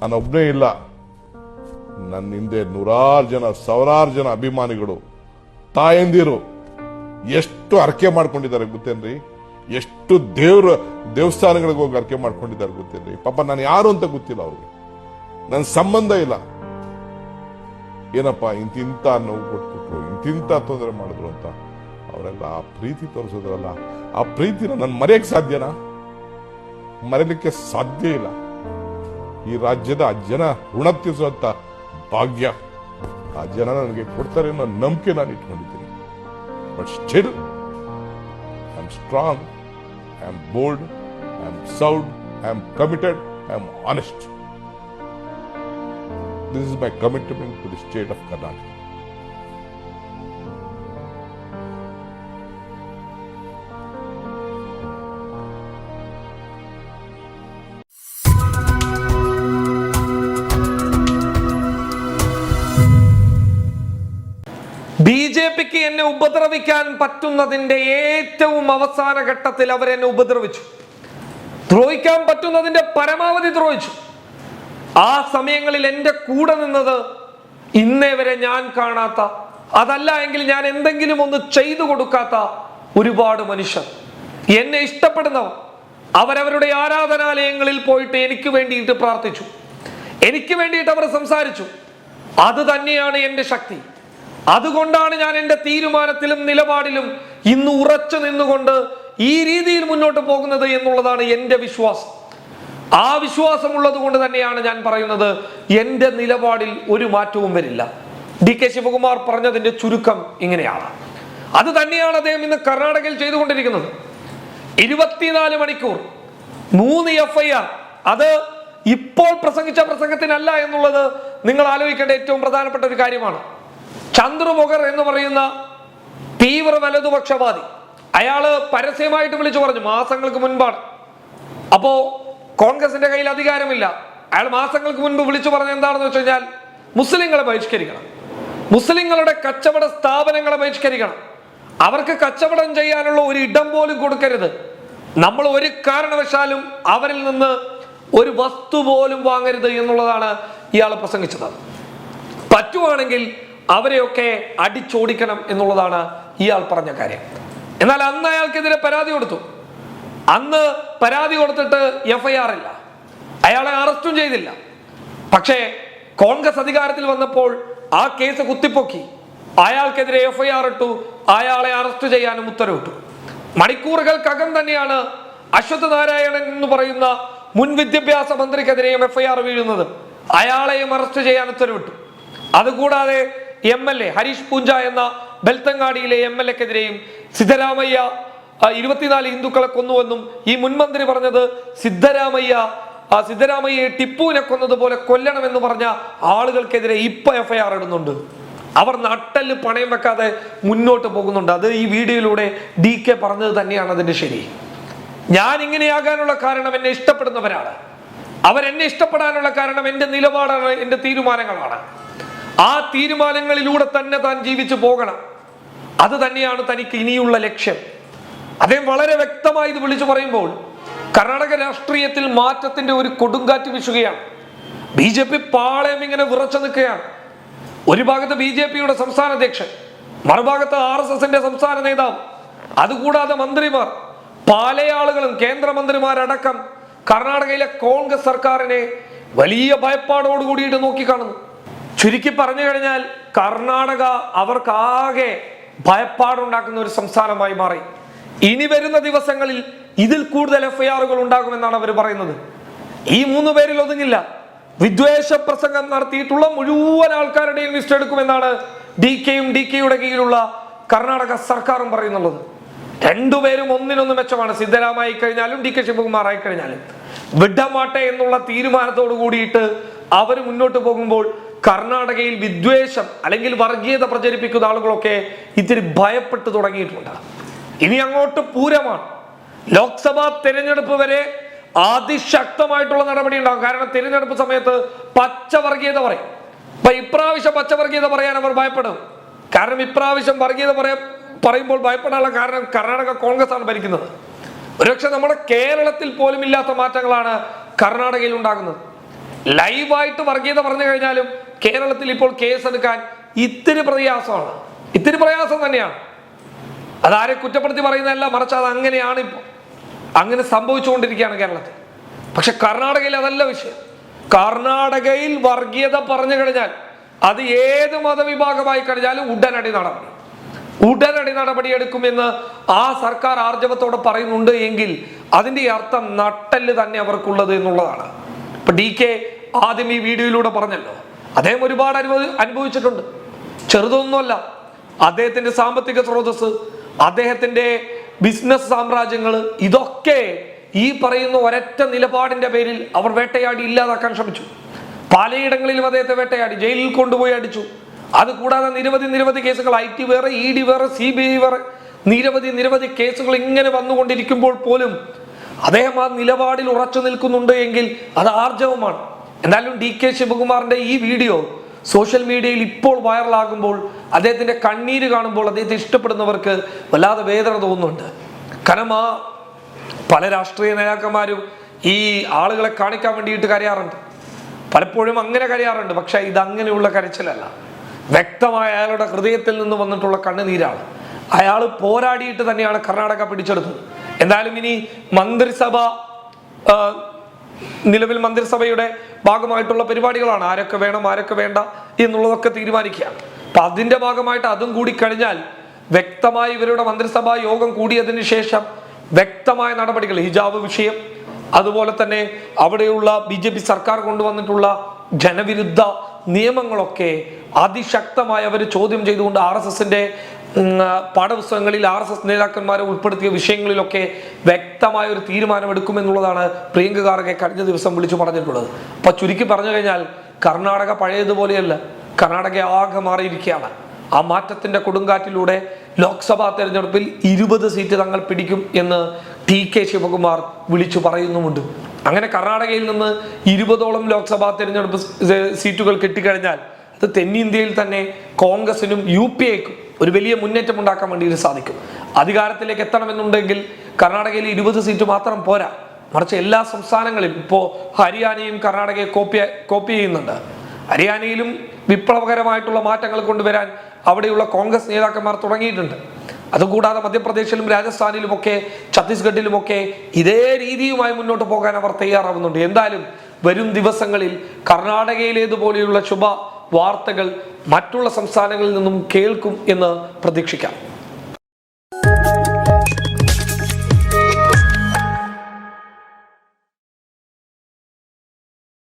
ನಾನೊಬ್ಬನೇ ಇಲ್ಲ. ನನ್ನ ಹಿಂದೆ ನೂರಾರು ಜನ, ಸಾವಿರಾರು ಜನ ಅಭಿಮಾನಿಗಳು, ತಾಯಂದಿರು ಎಷ್ಟು ಅರ್ಕೆ ಮಾಡ್ಕೊಂಡಿದ್ದಾರೆ ಗೊತ್ತೇನ್ರಿ? ಎಷ್ಟು ದೇವ್ರ, ದೇವಸ್ಥಾನಗಳಿಗೆ ಹೋಗಿ ಅರ್ಕೆ ಮಾಡ್ಕೊಂಡಿದ್ದಾರೆ ಗೊತ್ತೇನ್ರಿ? ಪಾಪ ನಾನು ಯಾರು ಅಂತ ಗೊತ್ತಿಲ್ಲ ಅವ್ರಿಗೆ. ನನ್ನ ಸಂಬಂಧ ಇಲ್ಲ. ಏನಪ್ಪ, ಇಂತಿಂತ ನೋವು ಕೊಟ್ಬಿಟ್ರು, ಇಂತಿಂತ ತೊಂದರೆ ಮಾಡಿದ್ರು ಅಂತ ಅವರೆಲ್ಲ ಆ ಪ್ರೀತಿ ತೋರಿಸಿದ್ರಲ್ಲ, ಆ ಪ್ರೀತಿನ ನಾನು ಮರೆಯಕ್ಕೆ ಸಾಧ್ಯನಾ? ಮರೆಯಲಿಕ್ಕೆ ಸಾಧ್ಯ ಇಲ್ಲ. ಈ ರಾಜ್ಯದ ಜನ ಋಣ ಭಾಗ್ಯ. ಆ ಜನ ನನಗೆ ಕೊಡ್ತಾರೆ ಅನ್ನೋ ನಂಬಿಕೆ ನಾನು ಇಟ್ಕೊಂಡಿದ್ದೀನಿ. But still I am strong I am bold I am sound I am committed I am honest this is my commitment to the state of Karnataka B എന്നെ ഉപദ്രവിക്കാൻ പറ്റുന്നതിന്റെ ഏറ്റവും അവസാന ഘട്ടത്തിൽ അവരെന്നെ ഉപദ്രവിച്ചു. ദ്രോഹിക്കാൻ പറ്റുന്നതിന്റെ പരമാവധി ദ്രോഹിച്ചു. ആ സമയങ്ങളിൽ എന്റെ കൂടെ നിന്നത് ഇന്നേ വരെ ഞാൻ കാണാത്ത അതല്ല എങ്കിൽ ഞാൻ എന്തെങ്കിലും ഒന്ന് ചെയ്തു കൊടുക്കാത്ത ഒരുപാട് മനുഷ്യർ. എന്നെ ഇഷ്ടപ്പെടുന്നവർ. അവരവരുടെ ആരാധനാലയങ്ങളിൽ പോയിട്ട് എനിക്ക് വേണ്ടിയിട്ട് പ്രാർത്ഥിച്ചു. എനിക്ക് വേണ്ടിയിട്ട് അവർ സംസാരിച്ചു. അത് തന്നെയാണ് എന്റെ ശക്തി. അതുകൊണ്ടാണ് ഞാൻ എന്റെ തീരുമാനത്തിലും നിലപാടിലും ഇന്ന് ഉറച്ചു നിന്നുകൊണ്ട് ഈ രീതിയിൽ മുന്നോട്ട് പോകുന്നത് എന്നുള്ളതാണ് എന്റെ വിശ്വാസം. ആ വിശ്വാസമുള്ളത് കൊണ്ട് തന്നെയാണ് ഞാൻ പറയുന്നത് എന്റെ നിലപാടിൽ ഒരു മാറ്റവും വരില്ല. ഡി കെ ശിവകുമാർ പറഞ്ഞതിന്റെ ചുരുക്കം ഇങ്ങനെയാണ്. അത് തന്നെയാണ് അദ്ദേഹം ഇന്ന് കർണാടകയിൽ ചെയ്തുകൊണ്ടിരിക്കുന്നത്. ഇരുപത്തിനാല് മണിക്കൂർ മൂന്ന് എഫ് ഐ ആർ അത് ഇപ്പോൾ പ്രസംഗിച്ച പ്രസംഗത്തിനല്ല എന്നുള്ളത് നിങ്ങൾ ആലോചിക്കേണ്ട ഏറ്റവും പ്രധാനപ്പെട്ട ഒരു കാര്യമാണ്. ചന്ദ്രു മുഖർ എന്ന് പറയുന്ന തീവ്ര വലതുപക്ഷവാദി. അയാൾ പരസ്യമായിട്ട് വിളിച്ചു പറഞ്ഞു മാസങ്ങൾക്ക് മുൻപാണ്. അപ്പോ കോൺഗ്രസിന്റെ കയ്യിൽ അധികാരമില്ല. അയാൾ മാസങ്ങൾക്ക് മുൻപ് വിളിച്ചു പറഞ്ഞ എന്താണെന്ന് വെച്ച് കഴിഞ്ഞാൽ മുസ്ലിങ്ങളെ ബഹിഷ്കരിക്കണം. മുസ്ലിങ്ങളുടെ കച്ചവട സ്ഥാപനങ്ങളെ ബഹിഷ്കരിക്കണം. അവർക്ക് കച്ചവടം ചെയ്യാനുള്ള ഒരു ഇടം പോലും കൊടുക്കരുത്. നമ്മൾ ഒരു കാരണവശാലും അവരിൽ നിന്ന് ഒരു വസ്തു പോലും വാങ്ങരുത് എന്നുള്ളതാണ് ഇയാൾ പ്രസംഗിച്ചത്. പറ്റുവാണെങ്കിൽ അവരെയൊക്കെ അടിച്ചോടിക്കണം എന്നുള്ളതാണ് ഇയാൾ പറഞ്ഞ കാര്യം. എന്നാൽ അന്ന് അയാൾക്കെതിരെ പരാതി കൊടുത്തു. അന്ന് പരാതി കൊടുത്തിട്ട് എഫ് ഐ ആർ ഇല്ല. അയാളെ അറസ്റ്റും ചെയ്തില്ല. പക്ഷേ കോൺഗ്രസ് അധികാരത്തിൽ വന്നപ്പോൾ ആ കേസ് കുത്തിപ്പൊക്കി. അയാൾക്കെതിരെ എഫ് ഐ ആർ ഇട്ടു. അയാളെ അറസ്റ്റ് ചെയ്യാനും ഉത്തരവിട്ടു. മണിക്കൂറുകൾക്കകം തന്നെയാണ് അശ്വത് നാരായണൻ എന്ന് പറയുന്ന മുൻ വിദ്യാഭ്യാസ മന്ത്രിക്കെതിരെയും എഫ് ഐ ആർ വീഴുന്നത്. അയാളെയും അറസ്റ്റ് ചെയ്യാൻ ഉത്തരവിട്ടു. അതുകൂടാതെ M L A Harish Poonja എന്ന ബെൽത്തങ്ങാടിയിലെ എം എൽ എക്കെതിരെയും സിദ്ധരാമയ്യ ഇരുപത്തിനാല് ഹിന്ദുക്കളെ കൊന്നുവെന്നും ഈ മുൻമന്ത്രി പറഞ്ഞത് സിദ്ധരാമയ്യ ആ സിദ്ധരാമയ്യെ ടിപ്പുവിനെ കൊന്നതുപോലെ കൊല്ലണമെന്ന് പറഞ്ഞ ആളുകൾക്കെതിരെ ഇപ്പൊ എഫ്ഐആർ ഇടുന്നുണ്ട്. അവർ നട്ടൽ പണയം വെക്കാതെ മുന്നോട്ട് പോകുന്നുണ്ട്. അത് ഈ വീഡിയോയിലൂടെ ഡി കെ പറഞ്ഞത് തന്നെയാണ് അതിന്റെ ശരി. ഞാൻ ഇങ്ങനെയാകാനുള്ള കാരണം എന്നെ ഇഷ്ടപ്പെടുന്നവരാണ്. അവരെന്നെ ഇഷ്ടപ്പെടാനുള്ള കാരണം എന്റെ നിലപാടാണ് എന്റെ തീരുമാനങ്ങളാണ്. ആ തീരുമാനങ്ങളിലൂടെ തന്നെ താൻ ജീവിച്ചു പോകണം. അത് തന്നെയാണ് തനിക്ക് ഇനിയുള്ള ലക്ഷ്യം. അദ്ദേഹം വളരെ വ്യക്തമായി ഇത് വിളിച്ചു പറയുമ്പോൾ കർണാടക രാഷ്ട്രീയത്തിൽ മാറ്റത്തിന്റെ ഒരു കൊടുങ്കാറ്റ് വീശുകയാണ്. ബി ജെ പി പാളയം ഇങ്ങനെ വിറച്ചു നിൽക്കുകയാണ്. ഒരു ഭാഗത്ത് ബി ജെ പിയുടെ സംസ്ഥാന അധ്യക്ഷൻ മറുഭാഗത്ത് ആർ എസ് എസിന്റെ സംസ്ഥാന നേതാവ് അതുകൂടാതെ മന്ത്രിമാർ പാലയാളുകളും കേന്ദ്രമന്ത്രിമാരടക്കം കർണാടകയിലെ കോൺഗ്രസ് സർക്കാരിനെ വലിയ ഭയപ്പാടോടുകൂടിയിട്ട് നോക്കിക്കാണുന്നു. ചുരുക്കി പറഞ്ഞു കഴിഞ്ഞാൽ കർണാടക അവർക്കാകെ ഭയപ്പാടുണ്ടാക്കുന്ന ഒരു സംസ്ഥാനമായി മാറി. ഇനി വരുന്ന ദിവസങ്ങളിൽ ഇതിൽ കൂടുതൽ എഫ്ഐആറുകൾ ഉണ്ടാകുമെന്നാണ് അവർ പറയുന്നത്. ഈ മൂന്ന് പേരിൽ ഒതുങ്ങില്ല. വിദ്വേഷ പ്രസംഗം നടത്തിയിട്ടുള്ള മുഴുവൻ ആൾക്കാരുടെയും ലിസ്റ്റ് എടുക്കുമെന്നാണ് ഡി കെയും ഡി കെയുടെ കീഴിലുള്ള കർണാടക സർക്കാരും പറയുന്നുള്ളത്. രണ്ടുപേരും ഒന്നിനൊന്ന് മെച്ചമാണ്. സിദ്ധരാമായി കഴിഞ്ഞാലും ഡി കെ ശിവകുമാർ ആയി കഴിഞ്ഞാലും വിഡമാട്ടെ എന്നുള്ള തീരുമാനത്തോട് കൂടിയിട്ട് അവർ മുന്നോട്ട് പോകുമ്പോൾ കർണാടകയിൽ വിദ്വേഷം അല്ലെങ്കിൽ വർഗീയത പ്രചരിപ്പിക്കുന്ന ആളുകളൊക്കെ ഇത്തിരി ഭയപ്പെട്ടു തുടങ്ങിയിട്ടുണ്ട്. ഇനി അങ്ങോട്ട് പൂരമാണ്. ലോക്സഭാ തെരഞ്ഞെടുപ്പ് വരെ അതിശക്തമായിട്ടുള്ള നടപടി ഉണ്ടാകും. കാരണം തിരഞ്ഞെടുപ്പ് സമയത്ത് പച്ചവർഗീയത പറയും. അപ്പൊ ഇപ്രാവശ്യം പച്ചവർഗീയത പറയാൻ അവർ ഭയപ്പെടും. കാരണം ഇപ്രാവശ്യം വർഗീയത പറയാൻ പറയുമ്പോൾ ഭയപ്പെടാനുള്ള കാരണം കർണാടക കോൺഗ്രസ് ആണ് ഭരിക്കുന്നത്. ഒരുപക്ഷെ നമ്മുടെ കേരളത്തിൽ പോലും ഇല്ലാത്ത മാറ്റങ്ങളാണ് കർണാടകയിൽ ഉണ്ടാകുന്നത്. ലൈവായിട്ട് വർഗീയത പറഞ്ഞു കഴിഞ്ഞാലും കേരളത്തിൽ ഇപ്പോൾ കേസെടുക്കാൻ ഇത്തിരി പ്രയാസമാണ്. ഇത്തിരി പ്രയാസം തന്നെയാണ്. അതാരെ കുറ്റപ്പെടുത്തി പറയുന്നതല്ല മറിച്ച് അത് അങ്ങനെയാണ് ഇപ്പോൾ. അങ്ങനെ സംഭവിച്ചുകൊണ്ടിരിക്കുകയാണ് കേരളത്തിൽ. പക്ഷെ കർണാടകയിൽ അതല്ല വിഷയം. കർണാടകയിൽ വർഗീയത പറഞ്ഞു കഴിഞ്ഞാൽ അത് ഏത് മതവിഭാഗമായി കഴിഞ്ഞാലും ഉടനടി നടപടി. ഉടനടി നടപടി എടുക്കുമെന്ന് ആ സർക്കാർ ആർജവത്തോടെ പറയുന്നുണ്ട് എങ്കിൽ അതിന്റെ അർത്ഥം നട്ടൽ തന്നെ അവർക്കുള്ളത് എന്നുള്ളതാണ്. ഇപ്പൊ ഡി കെ ആദ്യം ഈ വീഡിയോയിലൂടെ പറഞ്ഞല്ലോ. അദ്ദേഹം ഒരുപാട് അനുഭവ അനുഭവിച്ചിട്ടുണ്ട്. ചെറുതൊന്നുമല്ല. അദ്ദേഹത്തിന്റെ സാമ്പത്തിക സ്രോതസ് അദ്ദേഹത്തിന്റെ ബിസിനസ് സാമ്രാജ്യങ്ങൾ ഇതൊക്കെ ഈ പറയുന്ന ഒരൊറ്റ നിലപാടിന്റെ പേരിൽ അവർ വേട്ടയാടി ഇല്ലാതാക്കാൻ ശ്രമിച്ചു. പലയിടങ്ങളിലും അദ്ദേഹത്തെ വേട്ടയാടി ജയിലിൽ കൊണ്ടുപോയി അടിച്ചു. അത് കൂടാതെ നിരവധി നിരവധി കേസുകൾ ഐ ടി വേറെ ഇ ഡി വേറെ സി ബി ഐ വേറെ നിരവധി നിരവധി കേസുകൾ ഇങ്ങനെ വന്നുകൊണ്ടിരിക്കുമ്പോൾ പോലും അദ്ദേഹം ആ നിലപാടിൽ ഉറച്ചു നിൽക്കുന്നുണ്ട് എങ്കിൽ അത് ആർജവമാണ്. എന്തായാലും ഡി കെ ശിവകുമാറിന്റെ ഈ വീഡിയോ സോഷ്യൽ മീഡിയയിൽ ഇപ്പോൾ വൈറലാകുമ്പോൾ അദ്ദേഹത്തിന്റെ കണ്ണീര് കാണുമ്പോൾ അദ്ദേഹത്തെ ഇഷ്ടപ്പെടുന്നവർക്ക് വല്ലാതെ വേദന തോന്നുന്നുണ്ട്. കാരണം ആ പല രാഷ്ട്രീയ നേതാക്കന്മാരും ഈ ആളുകളെ കാണിക്കാൻ വേണ്ടിയിട്ട് കരയാറുണ്ട്. പലപ്പോഴും അങ്ങനെ കരയാറുണ്ട്. പക്ഷേ ഇത് അങ്ങനെയുള്ള കരച്ചിലല്ല. വ്യക്തമായ അയാളുടെ ഹൃദയത്തിൽ നിന്ന് വന്നിട്ടുള്ള കണ്ണുനീരാണ്. അയാൾ പോരാടിയിട്ട് തന്നെയാണ് കർണാടക പിടിച്ചെടുത്തത്. എന്തായാലും ഇനി മന്ത്രിസഭ നിലവിൽ മന്ത്രിസഭയുടെ ഭാഗമായിട്ടുള്ള പരിപാടികളാണ്. ആരൊക്കെ വേണം ആരൊക്കെ വേണ്ട എന്നുള്ളതൊക്കെ തീരുമാനിക്കുക. അപ്പൊ അതിന്റെ ഭാഗമായിട്ട് അതും കൂടി കഴിഞ്ഞാൽ വ്യക്തമായി ഇവരുടെ മന്ത്രിസഭാ യോഗം കൂടിയതിന് ശേഷം വ്യക്തമായ നടപടികൾ ഹിജാബ് വിഷയം അതുപോലെ തന്നെ അവിടെയുള്ള ബി ജെ പി സർക്കാർ കൊണ്ടുവന്നിട്ടുള്ള ജനവിരുദ്ധ നിയമങ്ങളൊക്കെ അതിശക്തമായി അവർ ചോദ്യം ചെയ്തുകൊണ്ട് ആർ എസ് എസിന്റെ പാഠപുസ്തകങ്ങളിൽ ആർ എസ് എസ് നേതാക്കന്മാരെ ഉൾപ്പെടുത്തിയ വിഷയങ്ങളിലൊക്കെ വ്യക്തമായ ഒരു തീരുമാനമെടുക്കുമെന്നുള്ളതാണ് പ്രിയങ്ക ഖാർഗെ കഴിഞ്ഞ ദിവസം വിളിച്ചു പറഞ്ഞിട്ടുള്ളത്. അപ്പൊ ചുരുക്കി പറഞ്ഞു കഴിഞ്ഞാൽ കർണാടക പഴയതുപോലെയല്ല. കർണാടക ആകെ മാറിയിരിക്കുകയാണ്. ആ മാറ്റത്തിന്റെ കൊടുങ്കാറ്റിലൂടെ ലോക്സഭാ തെരഞ്ഞെടുപ്പിൽ ഇരുപത് സീറ്റ് തങ്ങൾ പിടിക്കും എന്ന് ടി കെ ശിവകുമാർ വിളിച്ചു പറയുന്നുമുണ്ട്. അങ്ങനെ കർണാടകയിൽ നിന്ന് ഇരുപതോളം ലോക്സഭാ തെരഞ്ഞെടുപ്പ് സീറ്റുകൾ കിട്ടിക്കഴിഞ്ഞാൽ അത് തെന്നിന്ത്യയിൽ തന്നെ കോൺഗ്രസിനും യു പി എക്കും ഒരു വലിയ മുന്നേറ്റം ഉണ്ടാക്കാൻ വേണ്ടിയിട്ട് സാധിക്കും. അധികാരത്തിലേക്ക് എത്തണമെന്നുണ്ടെങ്കിൽ കർണാടകയിൽ ഇരുപത് സീറ്റ് മാത്രം പോരാ. മറിച്ച് എല്ലാ സംസ്ഥാനങ്ങളിലും ഇപ്പോൾ ഹരിയാനയും കർണാടകയെ കോപ്പി കോപ്പി ചെയ്യുന്നുണ്ട്. ഹരിയാനയിലും വിപ്ലവകരമായിട്ടുള്ള മാറ്റങ്ങൾ കൊണ്ടുവരാൻ അവിടെയുള്ള കോൺഗ്രസ് നേതാക്കന്മാർ തുടങ്ങിയിട്ടുണ്ട്. അതുകൂടാതെ മധ്യപ്രദേശിലും രാജസ്ഥാനിലുമൊക്കെ ഛത്തീസ്ഗഡിലുമൊക്കെ ഇതേ രീതിയുമായി മുന്നോട്ട് പോകാൻ അവർ തയ്യാറാവുന്നുണ്ട്. എന്തായാലും വരും ദിവസങ്ങളിൽ കർണാടകയിലേതുപോലെയുള്ള ശുഭ വാർത്തകൾ മറ്റുള്ള സംസ്ഥാനങ്ങളിൽ നിന്നും കേൾക്കും എന്ന് പ്രതീക്ഷിക്കാം.